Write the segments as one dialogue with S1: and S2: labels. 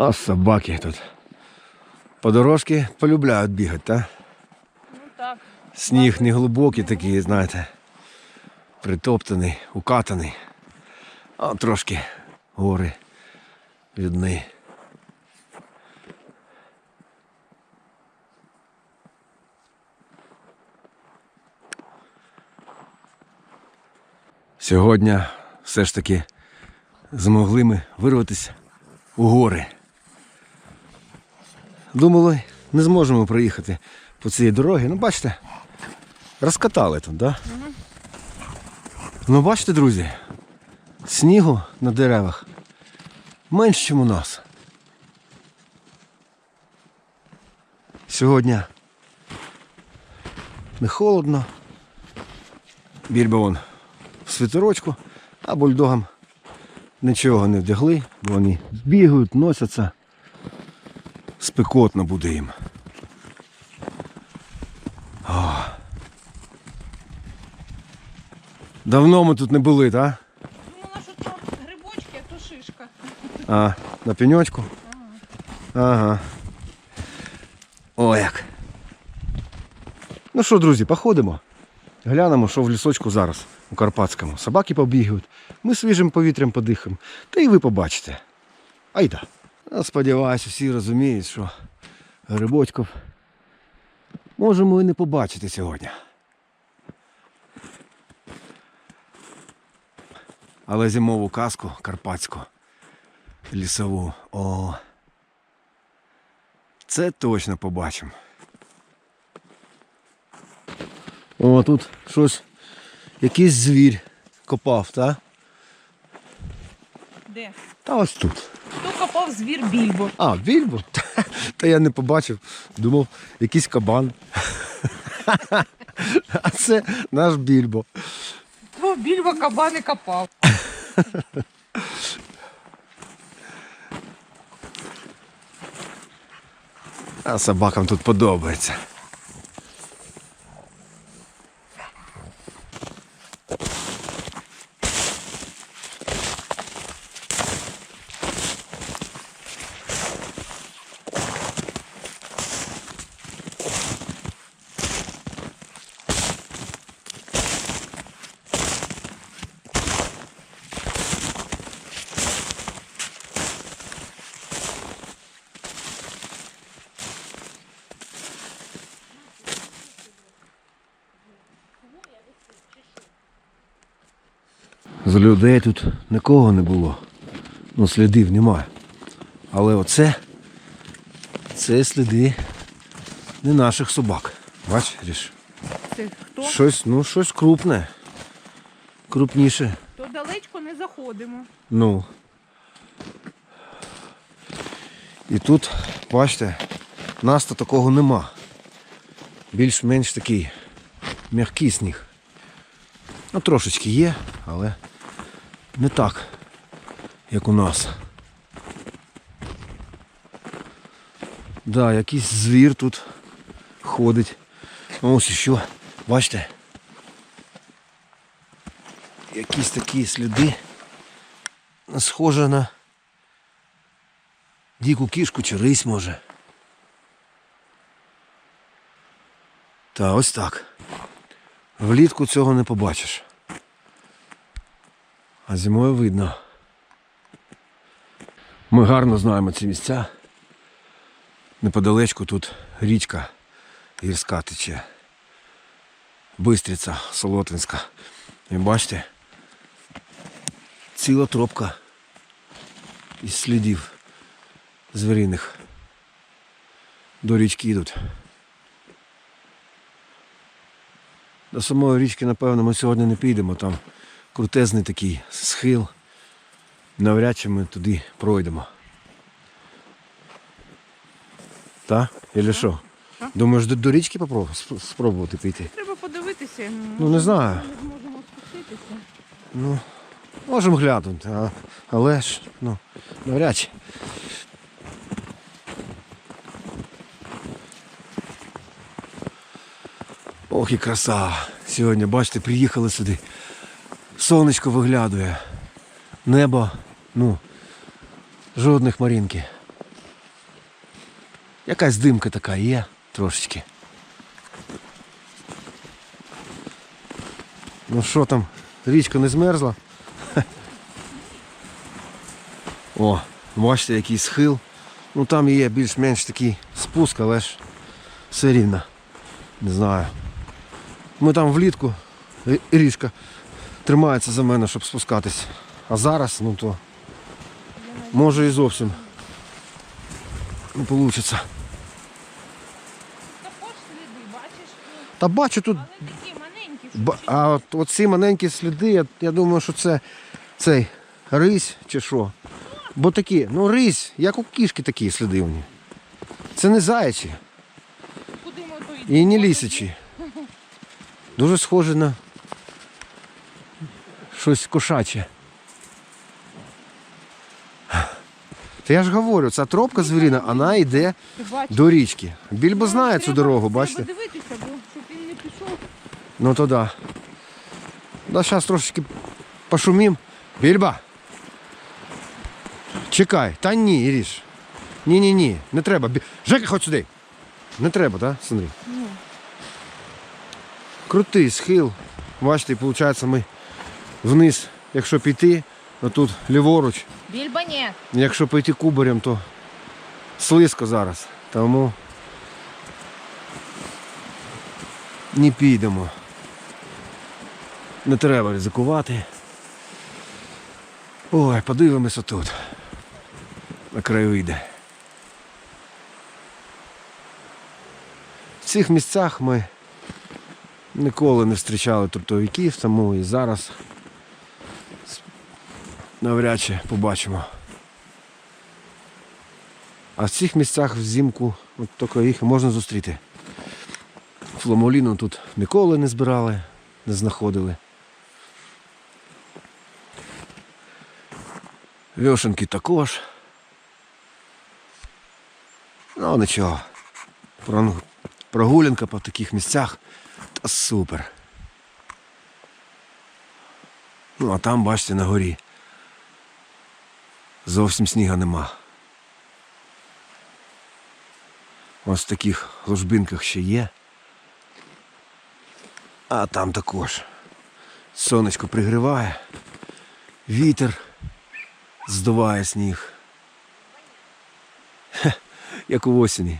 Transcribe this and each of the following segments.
S1: А собаки тут. По дорожці полюбляють бігати, так?
S2: Ну так.
S1: Сніг не глибокий такий, знаєте. Притоптаний, укатаний. А трошки гори видны. Сьогодні все ж таки змогли ми вирватися у гори. Думали, не зможемо проїхати по цій дорогі. Ну, бачите, розкатали тут? Да? Ну, бачите, друзі, снігу на деревах менше, ніж у нас. Сьогодні не холодно. Більбо вон в світорочку, а бульдогам нічого не вдягли, бо вони бігають, носяться. Спекотно буде їм. О. Давно ми тут не були, так?
S2: Думала, що то грибочки, а то шишка.
S1: А, на пеньочку? Ага. О, як. Ну що, друзі, походимо. Глянемо, що в лісочку зараз у Карпатському. Собаки побігають, ми свіжим повітрям подихаємо. Та і ви побачите. Айда. Я сподіваюся, всі розуміють, що грибочків можемо і не побачити сьогодні. Але зимову казку карпатську лісову. О. Це точно побачимо. О, тут щось. Якийсь звір копав, так?
S2: Де?
S1: Та ось тут.
S2: Хто звір більбо?
S1: А, більбо? Та я не побачив. Думав, якийсь кабан. А це наш більбо.
S2: То більбо кабани копав.
S1: А собакам тут подобається. З людей тут нікого не було. Ну, слідів немає. Але оце це сліди не наших собак. Бачиш?
S2: Це хто?
S1: Щось, ну, щось крупне. Крупніше.
S2: То далечко не заходимо.
S1: Ну. І тут, бачите, нас то такого нема. Більш-менш такий м'який сніг. Ну, трошечки є, але не так, як у нас. Да, якийсь звір тут ходить. Ну, Ось що, бачите? Якісь такі сліди. Схоже на дику кішку чи рись може. Та ось так. Влітку цього не побачиш. А зимою видно. Ми гарно знаємо ці місця. Неподалечку тут річка гірська тече. Бистриця Солотвинська. І бачите, ціла тропка із слідів звіриних. До річки йдуть. До самої річки, напевно, ми сьогодні не підемо. Там крутезний такий схил. Навряд чи ми туди пройдемо. Та? Или що? Думаєш, до, до річки попробувати, спробувати піти?
S2: Треба подивитися.
S1: Ну не знаю.
S2: Ми зможемо спуститися.
S1: Ну, можемо глянути, а, але ж, ну, навряд чи. Ох і краса. Сьогодні, бачите, приїхали сюди. Сонечко виглядує. Небо, ну, жодних марінки. Якась димка така є трошечки. Ну що там, річка не змерзла? О, бачите, який схил. Ну там є більш-менш такий спуск, але ж все рівно. Не знаю. Ми там влітку, рі- річка тримається за мене, щоб спускатись. А зараз, ну то може і зовсім не вийде.
S2: Ну,
S1: Та бачу тут,
S2: що
S1: а от, от ці маленькі сліди, я, я думаю, що це цей рись чи що. Бо такі, ну рись, як у кішки такі сліди у них. Це не заячі і не лісячі. Дуже схоже на щось кошаче. Та я ж говорю, ця тропка звіріна, вона йде до річки. Більбо знає цю дорогу, бачите?
S2: Дивитися, бо щоб він не пішов.
S1: Ну то да. Да, зараз трошечки пошумім. Більба. Чекай. Та ні, Іріш. Ні, ні, ні, не треба. Бі- Жека, ходь сюди. Не треба, так, Сандрій?
S2: Ну,
S1: Крутий схил. Бачите, виходить, ми вниз, якщо піти, то тут ліворуч.
S2: Більба ні.
S1: Якщо пойти кубарем, то слизько зараз. Тому не підемо. Не треба ризикувати. Ой, подивимося тут. На краю йде. В цих місцях ми ніколи не зустрічали трутовиків, тому і зараз навряд чи побачимо. А в цих місцях взимку от тільки їх можна зустріти. Фламуліну тут ніколи не збирали, не знаходили. Льошенки також. Ну нічого. Прогулянка по таких місцях та супер. Ну а там, бачите, на горі. Зовсім сніга нема. Ось в таких ложбинках ще є. А там також. Сонечко пригріває, вітер здуває сніг. Хе, як у осені.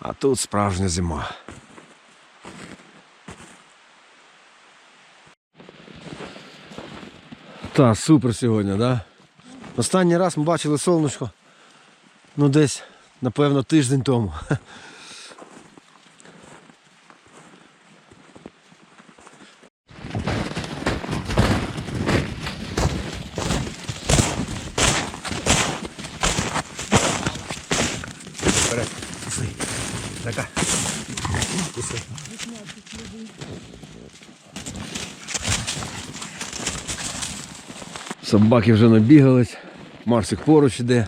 S1: А тут справжня зима. Та, супер сьогодні, да? Останній раз ми бачили сонечко. Ну десь, напевно, тиждень тому. Така. Собаки вже набігались. Марсик поруч іде.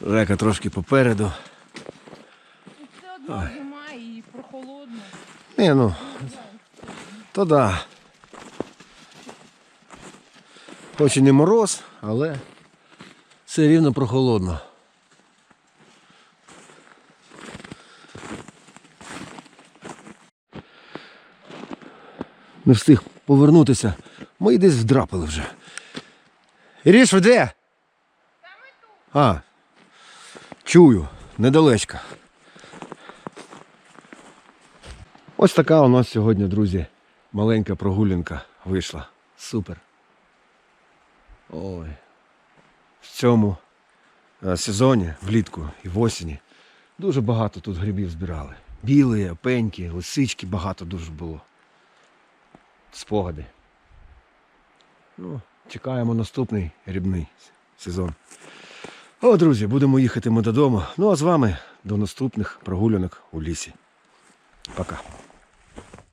S1: Река трошки попереду.
S2: Все одно зима і прохолодно.
S1: Ні, ну. То да. Хоч і не мороз, але все рівно прохолодно. Не встиг повернутися. Ми десь вдрапали вже. Іріш, ви де? А. Чую, недалечко. Ось така у нас сьогодні, друзі, маленька прогулянка вийшла. Супер. Ой. В цьому е, сезоні, влітку і в осені, дуже багато тут грибів збирали. Білі, опеньки, лисички, багато дуже було. Спогади. Ну, чекаємо наступний рібний сезон. О, друзі, будемо їхати ми додому. Ну а з вами до наступних прогулянок у лісі. Пока.